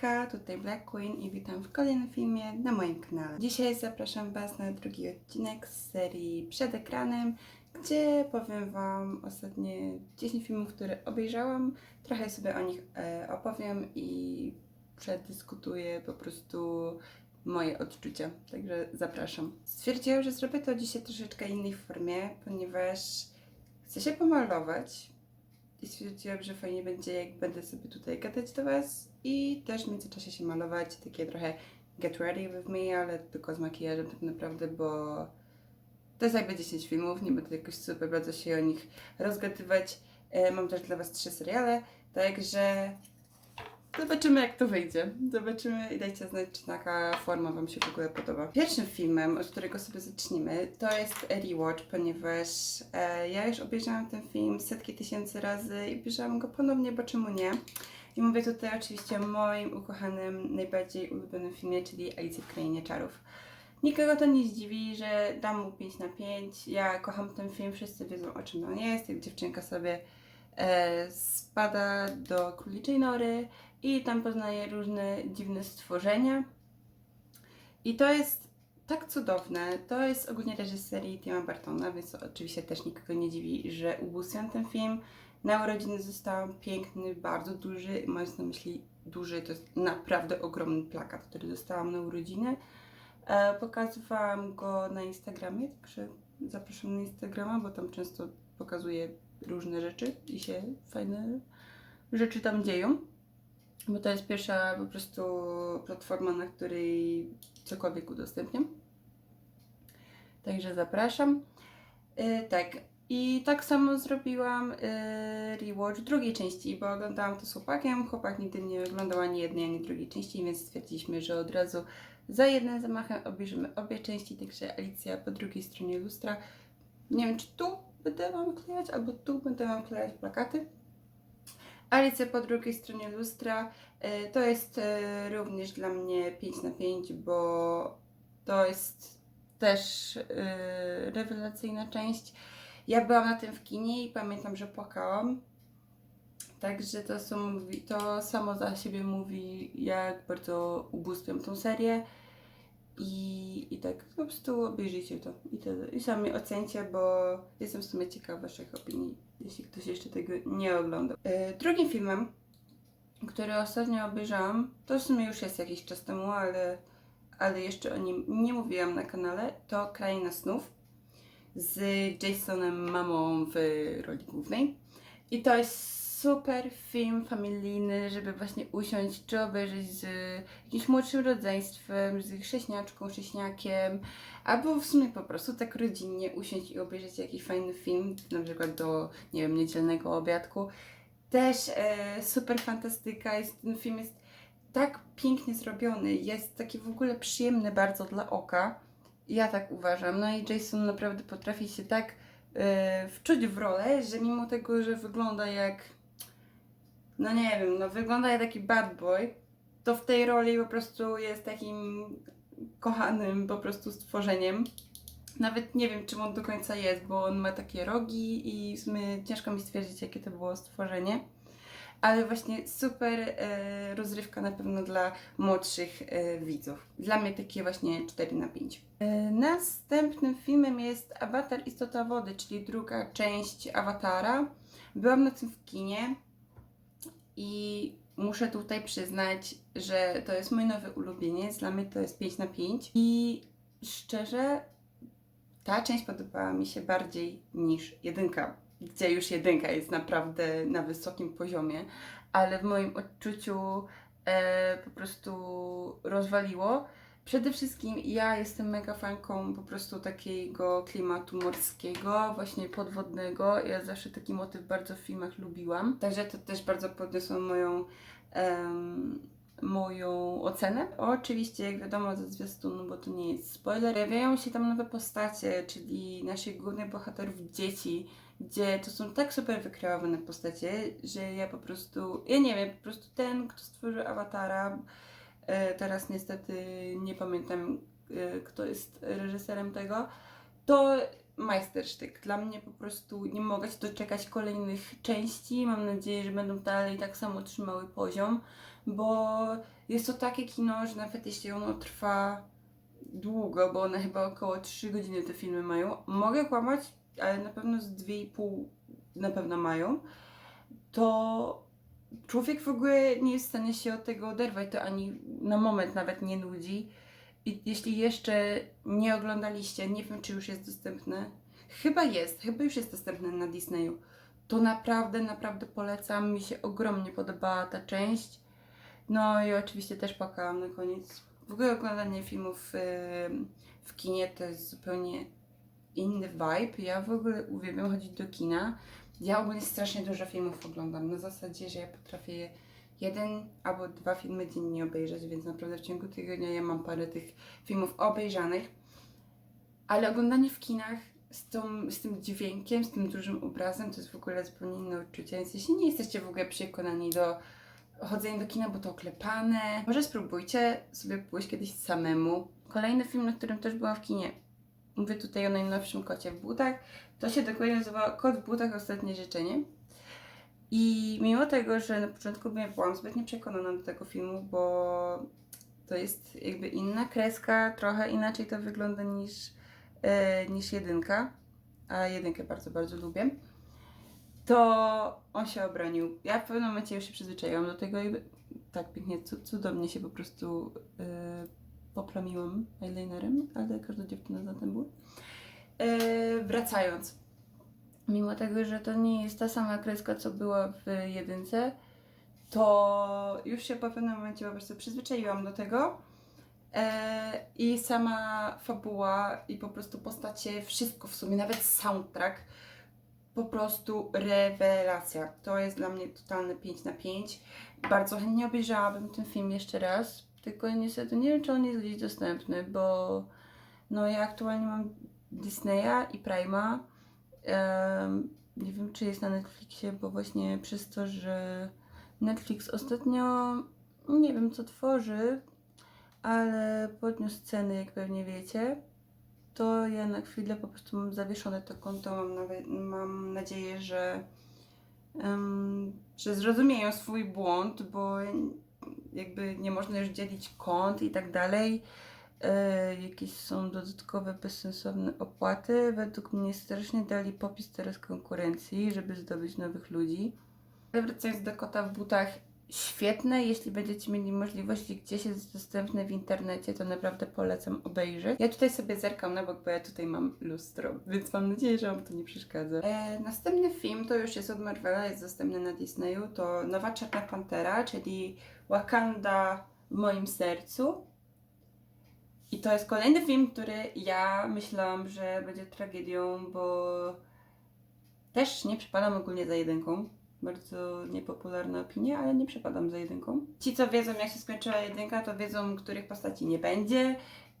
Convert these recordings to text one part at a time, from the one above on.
Hejka, tutaj Black Queen i witam w kolejnym filmie na moim kanale. Dzisiaj zapraszam Was na drugi odcinek z serii Przed ekranem, gdzie powiem Wam ostatnie 10 filmów, które obejrzałam. Trochę sobie o nich e, opowiem i przedyskutuję po prostu moje odczucia. Także zapraszam. Stwierdziłam, że zrobię to dzisiaj troszeczkę innej formie, ponieważ chcę się pomalować i stwierdziłam, że fajnie będzie, jak będę sobie tutaj gadać do Was i też w międzyczasie się malować, takie trochę get ready with me, ale tylko z makijażem tak naprawdę, bo to jest jakby 10 filmów, nie będę jakoś super bardzo się o nich rozgadywać. E, Mam też dla Was trzy seriale, także zobaczymy jak to wyjdzie. Zobaczymy i dajcie znać, czy taka forma Wam się w ogóle podoba. Pierwszym filmem, od którego sobie zaczniemy, to jest rewatch, ponieważ e, ja już obejrzałam ten film setki tysięcy razy i obejrzałam go ponownie, bo czemu nie? I mówię tutaj oczywiście o moim ukochanym, najbardziej ulubionym filmie, czyli Alicji w Krainie Czarów. Nikogo to nie zdziwi, że dam mu 5 na 5. Ja kocham ten film, wszyscy wiedzą o czym on jest, jak dziewczynka sobie e, spada do króliczej nory i tam poznaje różne dziwne stworzenia. I to jest tak cudowne. To jest ogólnie reżyserii Tima Bartona, więc oczywiście też nikogo nie dziwi, że ubóstwiam ten film. Na urodziny zostałam piękny, bardzo duży, mając na myśli duży, to jest naprawdę ogromny plakat, który dostałam na urodziny. E, pokazywałam go na Instagramie, także zapraszam na Instagrama, bo tam często pokazuję różne rzeczy i się fajne rzeczy tam dzieją. Bo to jest pierwsza po prostu platforma, na której cokolwiek udostępniam. Także zapraszam. Yy, tak. I tak samo zrobiłam yy, rewatch drugiej części, bo oglądałam to z chłopakiem. Chłopak nigdy nie oglądał ani jednej, ani drugiej części, więc stwierdziliśmy, że od razu za jednym zamachem obejrzymy obie części. Także Alicja po drugiej stronie lustra. Nie wiem, czy tu będę wam klejać, albo tu będę wam klejać plakaty. Alicja po drugiej stronie lustra e, to jest e, również dla mnie 5 na 5, bo to jest też e, rewelacyjna część. Ja byłam na tym w kinie i pamiętam, że płakałam. Także to, są, mówi- to samo za siebie mówi, jak bardzo ubóstwiam tą serię. I, I tak po prostu obejrzyjcie to i, tyle. I sami ocencie, bo jestem w sumie ciekawa Waszych opinii, jeśli ktoś jeszcze tego nie oglądał. E, drugim filmem, który ostatnio obejrzałam, to w sumie już jest jakiś czas temu, ale, ale jeszcze o nim nie mówiłam na kanale, to Kraina Snów z Jasonem Mamą w roli głównej. I to jest super film familijny, żeby właśnie usiąść czy obejrzeć z jakimś młodszym rodzeństwem, z chrześniaczką, chrześniakiem, albo w sumie po prostu tak rodzinnie usiąść i obejrzeć jakiś fajny film, na przykład do, nie wiem, niedzielnego obiadku. Też e, super fantastyka, jest, ten film jest tak pięknie zrobiony, jest taki w ogóle przyjemny bardzo dla oka. Ja tak uważam. No i Jason naprawdę potrafi się tak e, wczuć w rolę, że mimo tego, że wygląda jak no nie wiem, no wygląda jak taki bad boy, to w tej roli po prostu jest takim kochanym po prostu stworzeniem. Nawet nie wiem, czym on do końca jest, bo on ma takie rogi i w sumie ciężko mi stwierdzić, jakie to było stworzenie. Ale właśnie super e, rozrywka na pewno dla młodszych e, widzów. Dla mnie takie właśnie 4 na 5. E, następnym filmem jest Avatar Istota Wody, czyli druga część Awatara. Byłam na tym w kinie. I muszę tutaj przyznać, że to jest mój nowy ulubieniec. Dla mnie to jest 5 na 5. I szczerze, ta część podobała mi się bardziej niż jedynka, gdzie już jedynka jest naprawdę na wysokim poziomie, ale w moim odczuciu e, po prostu rozwaliło. Przede wszystkim ja jestem mega fanką po prostu takiego klimatu morskiego, właśnie podwodnego. Ja zawsze taki motyw bardzo w filmach lubiłam. Także to też bardzo podniosło moją, em, moją ocenę. Oczywiście, jak wiadomo ze zwiastunu, bo to nie jest spoiler, pojawiają się tam nowe postacie, czyli naszych głównych bohaterów dzieci, gdzie to są tak super wykreowane postacie, że ja po prostu, ja nie wiem, po prostu ten, kto stworzył Awatara, E, Teraz niestety nie pamiętam, e, kto jest reżyserem tego. To majstersztyk. Dla mnie po prostu nie mogę się doczekać kolejnych części. Mam nadzieję, że będą dalej tak samo trzymały poziom, bo jest to takie kino, że nawet jeśli ono trwa długo, bo one chyba około 3 godziny te filmy mają, mogę kłamać, ale na pewno z 2,5 na pewno mają, to człowiek w ogóle nie jest w stanie się od tego oderwać, to ani na moment nawet nie nudzi. I jeśli jeszcze nie oglądaliście, nie wiem czy już jest dostępne, chyba jest, chyba już jest dostępne na Disneyu, to naprawdę, naprawdę polecam. Mi się ogromnie podobała ta część. No i oczywiście też płakałam na koniec. W ogóle oglądanie filmów w kinie to jest zupełnie inny vibe. Ja w ogóle uwielbiam chodzić do kina. Ja ogólnie strasznie dużo filmów oglądam. Na zasadzie, że ja potrafię jeden albo dwa filmy dziennie obejrzeć, więc naprawdę w ciągu tygodnia ja mam parę tych filmów obejrzanych. Ale oglądanie w kinach z, tą, z tym dźwiękiem, z tym dużym obrazem, to jest w ogóle zupełnie inne uczucie. Więc jeśli nie jesteście w ogóle przekonani do chodzenia do kina, bo to oklepane, może spróbujcie sobie pójść kiedyś samemu. Kolejny film, na którym też byłam w kinie, mówię tutaj o najnowszym kocie w butach, to się dokładnie nazywa Kot w butach Ostatnie Życzenie. I mimo tego, że na początku byłam zbytnio przekonana do tego filmu, bo to jest jakby inna kreska, trochę inaczej to wygląda niż, e, niż jedynka, a jedynkę bardzo, bardzo lubię, to on się obronił. Ja w pewnym momencie już się przyzwyczaiłam do tego i tak pięknie, cu- cudownie się po prostu e, poplamiłam eyelinerem, ale każda dziewczyna za tym była. E, wracając, mimo tego, że to nie jest ta sama kreska, co była w jedynce, to już się po pewnym momencie po prostu przyzwyczaiłam do tego. E, I sama fabuła i po prostu postacie, wszystko w sumie, nawet soundtrack, po prostu rewelacja. To jest dla mnie totalne 5 na 5. Bardzo chętnie obejrzałabym ten film jeszcze raz, tylko niestety nie wiem, czy on jest gdzieś dostępny, bo no ja aktualnie mam Disneya i Prima. Em, nie wiem, czy jest na Netflixie, bo właśnie przez to, że Netflix ostatnio nie wiem co tworzy, ale podniósł ceny, jak pewnie wiecie. To ja na chwilę po prostu mam zawieszone to konto. Mam, nawet, mam nadzieję, że, em, że zrozumieją swój błąd, bo jakby nie można już dzielić kont i tak dalej. E, jakieś są dodatkowe, bezsensowne opłaty. Według mnie strasznie dali popis teraz konkurencji, żeby zdobyć nowych ludzi. Wracając do kota w butach, świetne. Jeśli będziecie mieli możliwość i gdzieś jest dostępne w internecie, to naprawdę polecam obejrzeć. Ja tutaj sobie zerkam na bok, bo ja tutaj mam lustro, więc mam nadzieję, że Wam to nie przeszkadza. E, następny film to już jest od Marvela, jest dostępny na Disneyu. To Nowa Czarna Pantera, czyli Wakanda w moim sercu. I to jest kolejny film, który ja myślałam, że będzie tragedią, bo też nie przepadam ogólnie za jedynką. Bardzo niepopularna opinia, ale nie przepadam za jedynką. Ci, co wiedzą, jak się skończyła jedynka, to wiedzą, których postaci nie będzie.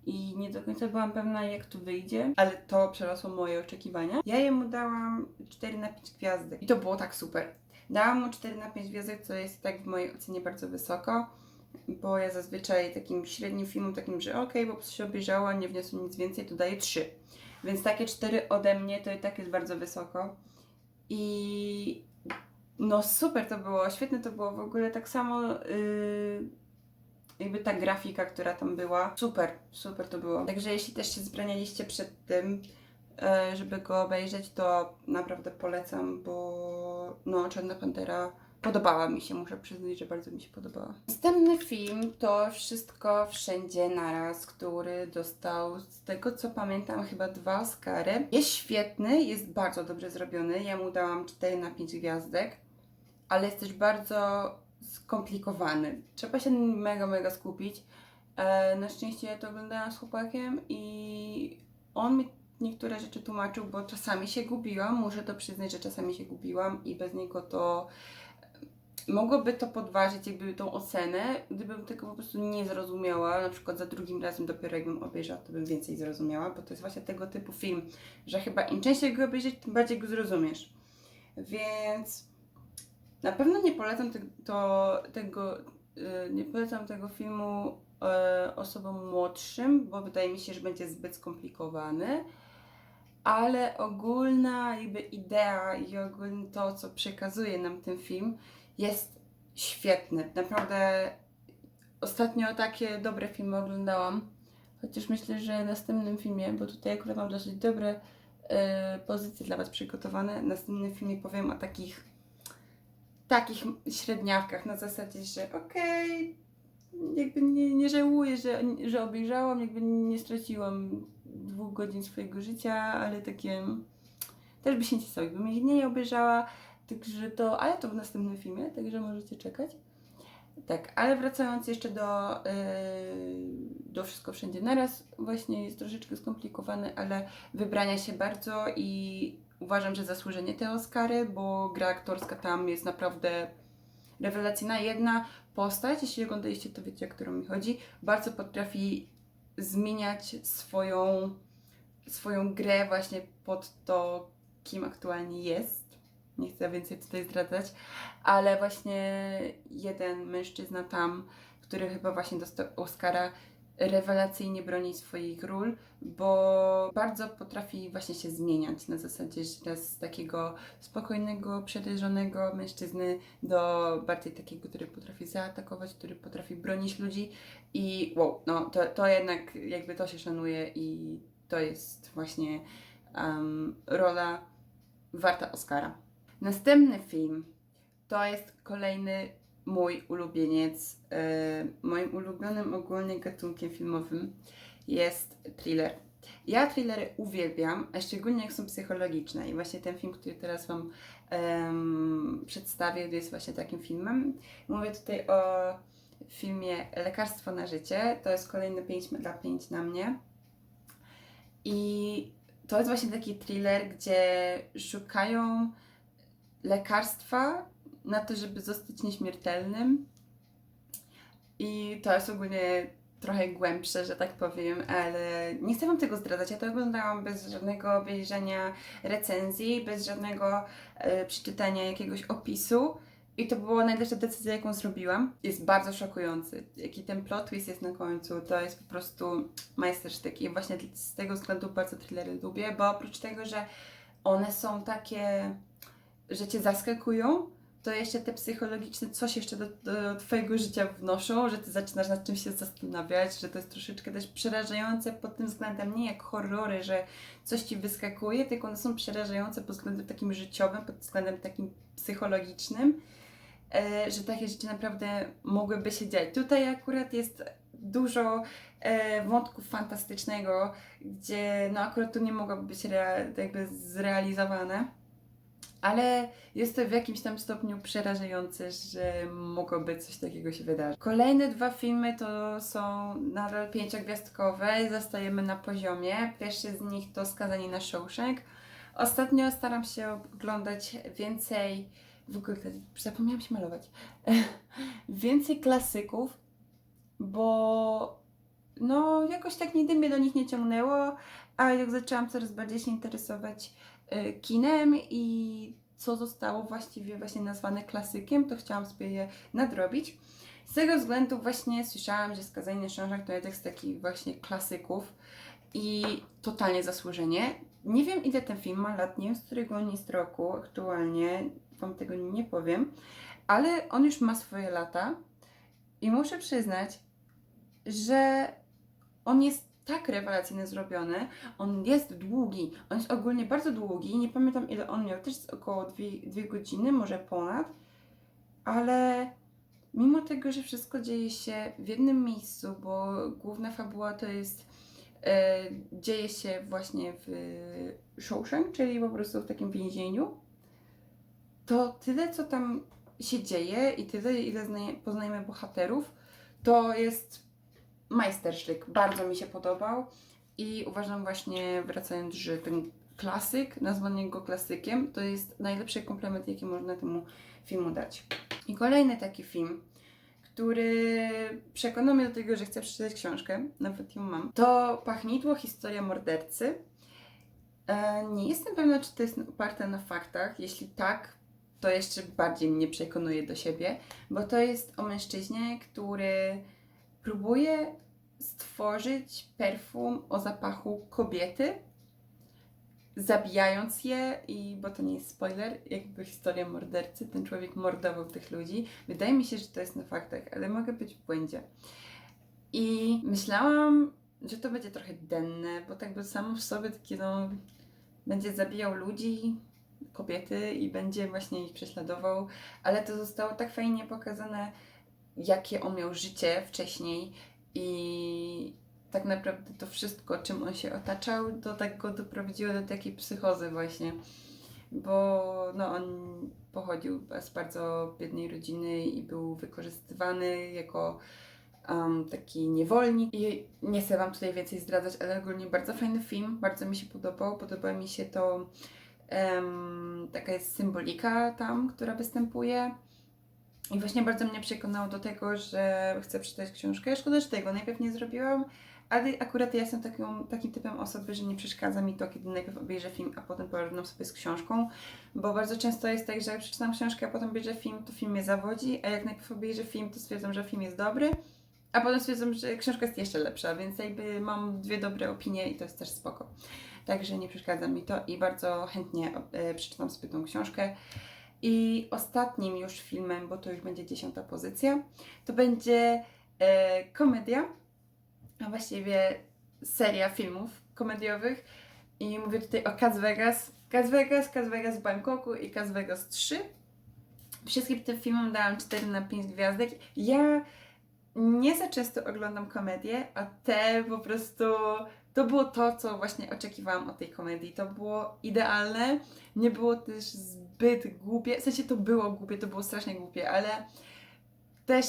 I nie do końca byłam pewna, jak tu wyjdzie, ale to przerosło moje oczekiwania. Ja jemu dałam 4 na 5 gwiazdek. I to było tak super. Dałam mu 4 na 5 gwiazdek, co jest tak w mojej ocenie bardzo wysoko bo ja zazwyczaj takim średnim filmom, takim, że okej, po prostu się obejrzała, nie wniosłem nic więcej, to daję 3. Więc takie 4 ode mnie to i tak jest bardzo wysoko. I no super to było, świetne to było, w ogóle tak samo yy, jakby ta grafika, która tam była, super, super to było. Także jeśli też się zbranialiście przed tym, yy, żeby go obejrzeć, to naprawdę polecam, bo no Czarna Pantera Podobała mi się, muszę przyznać, że bardzo mi się podobała. Następny film to Wszystko Wszędzie Naraz, który dostał, z tego co pamiętam, chyba dwa Oscary. Jest świetny, jest bardzo dobrze zrobiony. Ja mu dałam 4 na 5 gwiazdek, ale jest też bardzo skomplikowany. Trzeba się mega, mega skupić. E, na szczęście ja to oglądałam z chłopakiem i on mi niektóre rzeczy tłumaczył, bo czasami się gubiłam. Muszę to przyznać, że czasami się gubiłam i bez niego to mogłoby to podważyć jakby tą ocenę, gdybym tego po prostu nie zrozumiała, na przykład za drugim razem dopiero jakbym obejrzała, to bym więcej zrozumiała, bo to jest właśnie tego typu film, że chyba im częściej go obejrzeć, tym bardziej go zrozumiesz. Więc na pewno nie polecam te, to, tego, y, nie polecam tego filmu e, osobom młodszym, bo wydaje mi się, że będzie zbyt skomplikowany. Ale ogólna jakby idea i ogólnie to, co przekazuje nam ten film, jest świetny. Naprawdę ostatnio takie dobre filmy oglądałam. Chociaż myślę, że w następnym filmie, bo tutaj akurat mam dosyć dobre e, pozycje dla Was przygotowane, w następnym filmie powiem o takich takich średniawkach na zasadzie, że okej, jakby nie, nie żałuję, że, że obejrzałam, jakby nie straciłam dwóch godzin swojego życia, ale takie też by się nie stało, jakbym ich nie obejrzała, także to, ale to w następnym filmie, także możecie czekać. Tak, ale wracając jeszcze do, yy, do Wszystko Wszędzie Naraz, właśnie jest troszeczkę skomplikowane, ale wybrania się bardzo i uważam, że zasłużenie te Oscary, bo gra aktorska tam jest naprawdę rewelacyjna. Jedna postać, jeśli oglądaliście to wiecie, o którą mi chodzi, bardzo potrafi zmieniać swoją, swoją grę właśnie pod to, kim aktualnie jest. Nie chcę więcej tutaj zdradzać, ale właśnie jeden mężczyzna tam, który chyba właśnie dostał Oscara, rewelacyjnie broni swoich ról, bo bardzo potrafi właśnie się zmieniać na zasadzie, że z takiego spokojnego, przerażonego mężczyzny do bardziej takiego, który potrafi zaatakować, który potrafi bronić ludzi i wow, no to, to jednak jakby to się szanuje i to jest właśnie um, rola warta Oscara. Następny film to jest kolejny mój ulubieniec. E, moim ulubionym ogólnie gatunkiem filmowym jest thriller. Ja thrillery uwielbiam, a szczególnie jak są psychologiczne. I właśnie ten film, który teraz Wam em, przedstawię, jest właśnie takim filmem. Mówię tutaj o filmie Lekarstwo na życie. To jest kolejny 5 dla 5 na mnie. I to jest właśnie taki thriller, gdzie szukają lekarstwa na to, żeby zostać nieśmiertelnym. I to jest ogólnie trochę głębsze, że tak powiem, ale nie chcę Wam tego zdradzać. Ja to oglądałam bez żadnego obejrzenia recenzji, bez żadnego e, przeczytania jakiegoś opisu. I to była najlepsza decyzja, jaką zrobiłam. Jest bardzo szokujący. Jaki ten plot twist jest na końcu, to jest po prostu majstersztyk. I właśnie z tego względu bardzo thrillery lubię, bo oprócz tego, że one są takie, że Cię zaskakują, to jeszcze te psychologiczne coś jeszcze do, do Twojego życia wnoszą, że Ty zaczynasz nad czymś się zastanawiać, że to jest troszeczkę też przerażające pod tym względem, nie jak horrory, że coś Ci wyskakuje, tylko one są przerażające pod względem takim życiowym, pod względem takim psychologicznym, e, że takie rzeczy naprawdę mogłyby się dziać. Tutaj akurat jest dużo e, wątków fantastycznego, gdzie no akurat to nie mogłoby być rea- jakby zrealizowane ale jest to w jakimś tam stopniu przerażające, że mogłoby coś takiego się wydarzyć. Kolejne dwa filmy to są nadal pięciogwiazdkowe, zostajemy na poziomie. Pierwszy z nich to Skazani na Shawshank. Ostatnio staram się oglądać więcej, w ogóle zapomniałam się malować, więcej klasyków, bo no jakoś tak nigdy mnie do nich nie ciągnęło, a jak zaczęłam coraz bardziej się interesować kinem i co zostało właściwie właśnie nazwane klasykiem, to chciałam sobie je nadrobić. Z tego względu właśnie słyszałam, że Skazanie na Książek to jeden z takich właśnie klasyków i totalnie zasłużenie. Nie wiem ile ten film ma lat, nie wiem z którego on jest roku aktualnie, Wam tego nie powiem, ale on już ma swoje lata i muszę przyznać, że on jest tak rewelacyjnie zrobiony. On jest długi, on jest ogólnie bardzo długi. Nie pamiętam ile on miał, też jest około 2, dwie godziny, może ponad, ale mimo tego, że wszystko dzieje się w jednym miejscu, bo główna fabuła to jest e, dzieje się właśnie w Shawshank, czyli po prostu w takim więzieniu, to tyle co tam się dzieje i tyle ile poznajemy bohaterów, to jest majstersztyk. Bardzo mi się podobał i uważam właśnie, wracając, że ten klasyk, nazwanie go klasykiem, to jest najlepszy komplement, jaki można temu filmu dać. I kolejny taki film, który przekonał mnie do tego, że chcę przeczytać książkę, nawet ją mam, to Pachnidło, historia mordercy. E, nie jestem pewna, czy to jest oparte na faktach. Jeśli tak, to jeszcze bardziej mnie przekonuje do siebie, bo to jest o mężczyźnie, który próbuje stworzyć perfum o zapachu kobiety zabijając je i, bo to nie jest spoiler, jakby historia mordercy, ten człowiek mordował tych ludzi. Wydaje mi się, że to jest na faktach, ale mogę być w błędzie. I myślałam, że to będzie trochę denne, bo tak by samo w sobie takie no, będzie zabijał ludzi, kobiety i będzie właśnie ich prześladował, ale to zostało tak fajnie pokazane, jakie on miał życie wcześniej i tak naprawdę to wszystko, czym on się otaczał, to tak go doprowadziło do takiej psychozy właśnie, bo no on pochodził z bardzo biednej rodziny i był wykorzystywany jako um, taki niewolnik. I nie chcę Wam tutaj więcej zdradzać, ale ogólnie bardzo fajny film, bardzo mi się podobał. Podoba mi się to, em, taka jest symbolika tam, która występuje. I właśnie bardzo mnie przekonało do tego, że chcę przeczytać książkę. Szkoda, że tego najpierw nie zrobiłam, ale akurat ja jestem takim typem osoby, że nie przeszkadza mi to, kiedy najpierw obejrzę film, a potem porównam sobie z książką, bo bardzo często jest tak, że jak przeczytam książkę, a potem obejrzę film, to film mnie zawodzi, a jak najpierw obejrzę film, to stwierdzam, że film jest dobry, a potem stwierdzam, że książka jest jeszcze lepsza, więc jakby mam dwie dobre opinie i to jest też spoko. Także nie przeszkadza mi to i bardzo chętnie e, przeczytam sobie tą książkę. I ostatnim już filmem, bo to już będzie dziesiąta pozycja, to będzie e, komedia, a właściwie seria filmów komediowych. I mówię tutaj o Cas Vegas, Cas Vegas, Cas Vegas w Bangkoku i Cas Vegas 3. Wszystkim tym filmom dałam 4 na 5 gwiazdek. Ja nie za często oglądam komedie, a te po prostu to było to, co właśnie oczekiwałam od tej komedii. To było idealne, nie było też zbyt głupie. W sensie to było głupie, to było strasznie głupie, ale też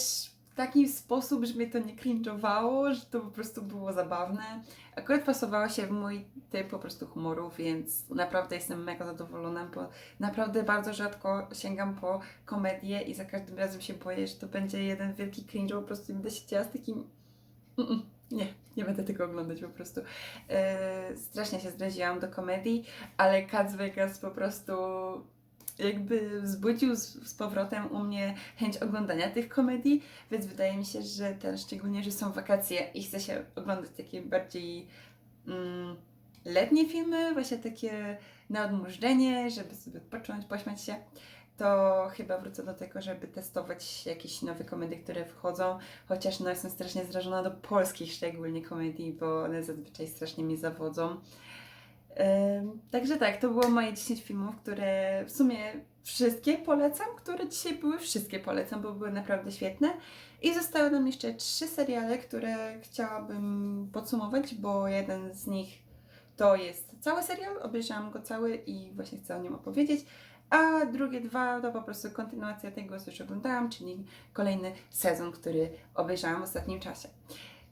w taki sposób, że mnie to nie cringe'owało, że to po prostu było zabawne. Akurat pasowało się w mój typ po prostu humoru, więc naprawdę jestem mega zadowolona, bo naprawdę bardzo rzadko sięgam po komedię i za każdym razem się boję, że to będzie jeden wielki cringe, po prostu będę siedziała z takim... Nie, nie będę tego oglądać po prostu. Yy, strasznie się zdradziłam do komedii, ale Cats Vegas po prostu jakby wzbudził z, z powrotem u mnie chęć oglądania tych komedii, więc wydaje mi się, że teraz szczególnie, że są wakacje i chce się oglądać takie bardziej mm, letnie filmy, właśnie takie na odmurzenie, żeby sobie odpocząć, pośmiać się, to chyba wrócę do tego, żeby testować jakieś nowe komedie, które wchodzą, chociaż no jestem strasznie zrażona do polskich szczególnie komedii, bo one zazwyczaj strasznie mi zawodzą. Także tak, to było moje 10 filmów, które w sumie wszystkie polecam, które dzisiaj były wszystkie polecam, bo były naprawdę świetne. I zostały nam jeszcze trzy seriale, które chciałabym podsumować, bo jeden z nich to jest cały serial, obejrzałam go cały i właśnie chcę o nim opowiedzieć. A drugie dwa to po prostu kontynuacja tego, co już oglądałam, czyli kolejny sezon, który obejrzałam w ostatnim czasie.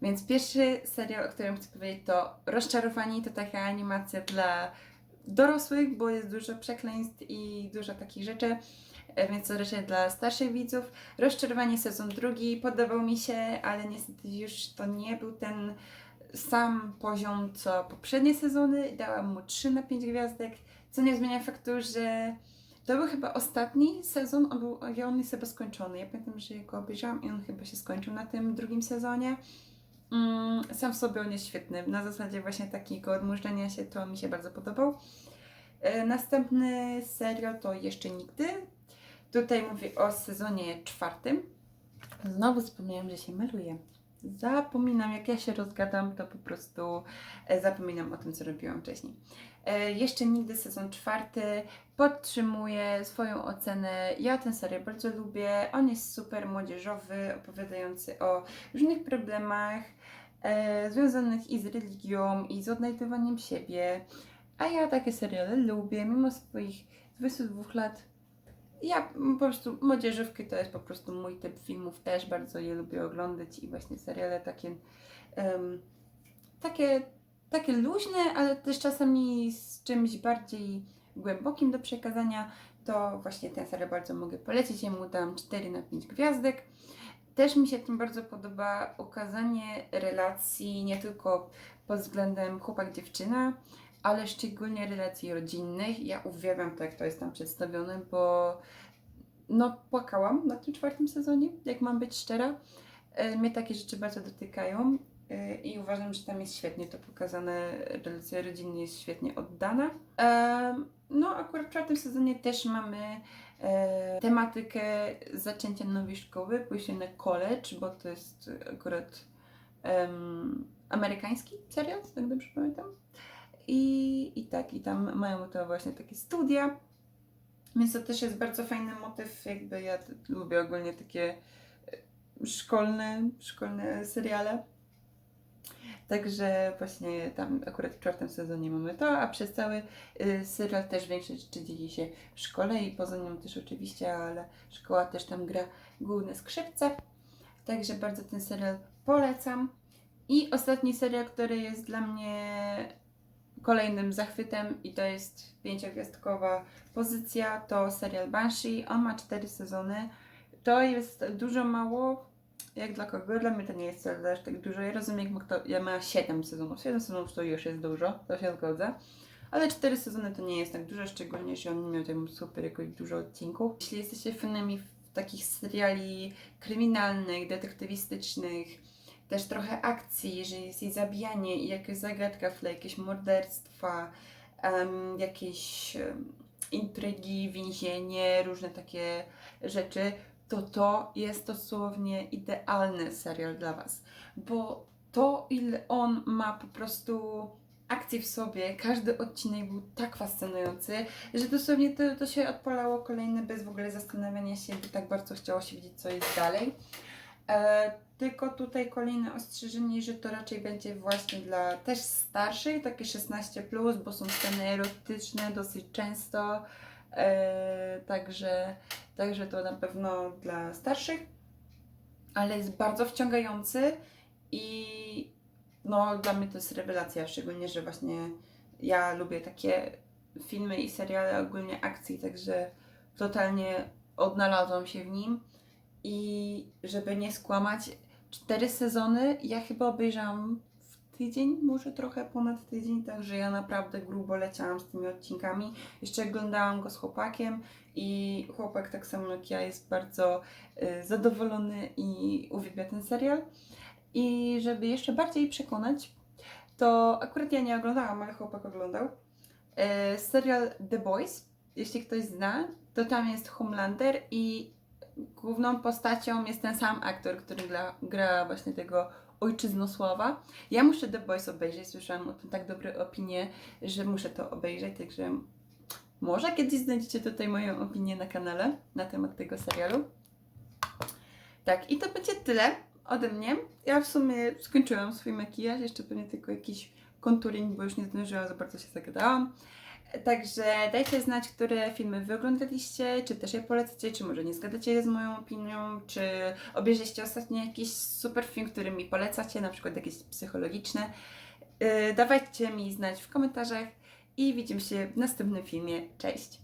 Więc pierwszy serial, o którym chcę powiedzieć, to Rozczarowani. To taka animacja dla dorosłych, bo jest dużo przekleństw i dużo takich rzeczy, e, więc to raczej dla starszych widzów. Rozczarowani sezon drugi podobał mi się, ale niestety już to nie był ten sam poziom co poprzednie sezony. Dałam mu 3 na 5 gwiazdek, co nie zmienia faktu, że to był chyba ostatni sezon, on, był, on jest chyba skończony. Ja pamiętam, że go obejrzałam i on chyba się skończył na tym drugim sezonie. Mm, sam w sobie on jest świetny. Na zasadzie właśnie takiego odmurzenia się to mi się bardzo podobał. E, Następny serial to Jeszcze Nigdy. Tutaj mówię o sezonie czwartym. Znowu wspomniałam, że się maluję. Zapominam, jak ja się rozgadam, to po prostu e, zapominam o tym, co robiłam wcześniej. E, Jeszcze nigdy sezon czwarty podtrzymuję swoją ocenę. Ja ten serial bardzo lubię. On jest super młodzieżowy, opowiadający o różnych problemach e, związanych i z religią, i z odnajdywaniem siebie. A ja takie seriale lubię, mimo swoich 22 lat. Ja po prostu młodzieżówki to jest po prostu mój typ filmów, też bardzo je lubię oglądać i właśnie seriale takie, em, takie, takie luźne, ale też czasami z czymś bardziej głębokim do przekazania, to właśnie ten serial bardzo mogę polecić. Ja mu dam 4 na 5 gwiazdek. Też mi się tym bardzo podoba ukazanie relacji nie tylko pod względem chłopak-dziewczyna, ale szczególnie relacji rodzinnych. Ja uwielbiam to, jak to jest tam przedstawione, bo no płakałam na tym czwartym sezonie, jak mam być szczera. E, Mnie takie rzeczy bardzo dotykają y, i uważam, że tam jest świetnie to pokazane. Relacja rodzinna jest świetnie oddana. Em, No, akurat w czwartym sezonie też mamy e, tematykę zaczęcia nowej szkoły, pójścia na college, bo to jest akurat em, amerykański serial, tak dobrze pamiętam. I, I tak, i tam mają to właśnie takie studia. Więc to też jest bardzo fajny motyw, jakby ja lubię ogólnie takie e, szkolne, szkolne seriale. Także właśnie tam akurat w czwartym sezonie mamy to, a przez cały y, serial też większość rzeczy dzieje się w szkole i poza nią też oczywiście, ale szkoła też tam gra główne skrzypce. Także bardzo ten serial polecam. I ostatni serial, który jest dla mnie kolejnym zachwytem i to jest pięciogwiazdkowa pozycja, to serial Banshee. On ma cztery sezony. To jest dużo mało, jak dla kogo? Dla mnie to nie jest aż tak dużo. Ja rozumiem, jak kto, ja ma 7 sezonów. 7 sezonów to już jest dużo, to się zgodzę. Ale 4 sezony to nie jest tak dużo, szczególnie, że on nie miał tam super jakoś dużo odcinków. Jeśli jesteście fanami takich seriali kryminalnych, detektywistycznych, też trochę akcji, że jest i zabijanie i jakaś zagadka w tle, jakieś morderstwa, em, jakieś em, intrygi, więzienie, różne takie rzeczy, to to jest dosłownie idealny serial dla Was. Bo to, ile on ma po prostu akcji w sobie, każdy odcinek był tak fascynujący, że dosłownie to, to się odpalało kolejne bez w ogóle zastanawiania się, bo tak bardzo chciało się wiedzieć, co jest dalej. E, tylko tutaj kolejne ostrzeżenie, że to raczej będzie właśnie dla też starszych, takie 16, plus, bo są sceny erotyczne dosyć często. E, także, także to na pewno dla starszych, ale jest bardzo wciągający i no, dla mnie to jest rewelacja, szczególnie, że właśnie ja lubię takie filmy i seriale ogólnie akcji, także totalnie odnalazłam się w nim i żeby nie skłamać, cztery sezony ja chyba obejrzałam w tydzień, może trochę ponad tydzień, także ja naprawdę grubo leciałam z tymi odcinkami. Jeszcze oglądałam go z chłopakiem i chłopak tak samo jak ja jest bardzo y, zadowolony i uwielbia ten serial. I żeby jeszcze bardziej przekonać, to akurat ja nie oglądałam, ale chłopak oglądał. E, serial The Boys, jeśli ktoś zna, to tam jest Homelander i główną postacią jest ten sam aktor, który gra, gra właśnie tego ojczyznosława. Ja muszę The Boys obejrzeć, słyszałam o tym tak dobre opinie, że muszę to obejrzeć, także może kiedyś znajdziecie tutaj moją opinię na kanale na temat tego serialu. Tak, i to będzie tyle ode mnie. Ja w sumie skończyłam swój makijaż, jeszcze pewnie tylko jakiś konturing, bo już nie zdążyłam, za bardzo się zagadałam. Także dajcie znać, które filmy wy oglądaliście, czy też je polecacie, czy może nie zgadzacie się z moją opinią, czy obejrzeliście ostatnio jakiś super film, który mi polecacie, na przykład jakieś psychologiczne. Yy, dawajcie mi znać w komentarzach i widzimy się w następnym filmie. Cześć!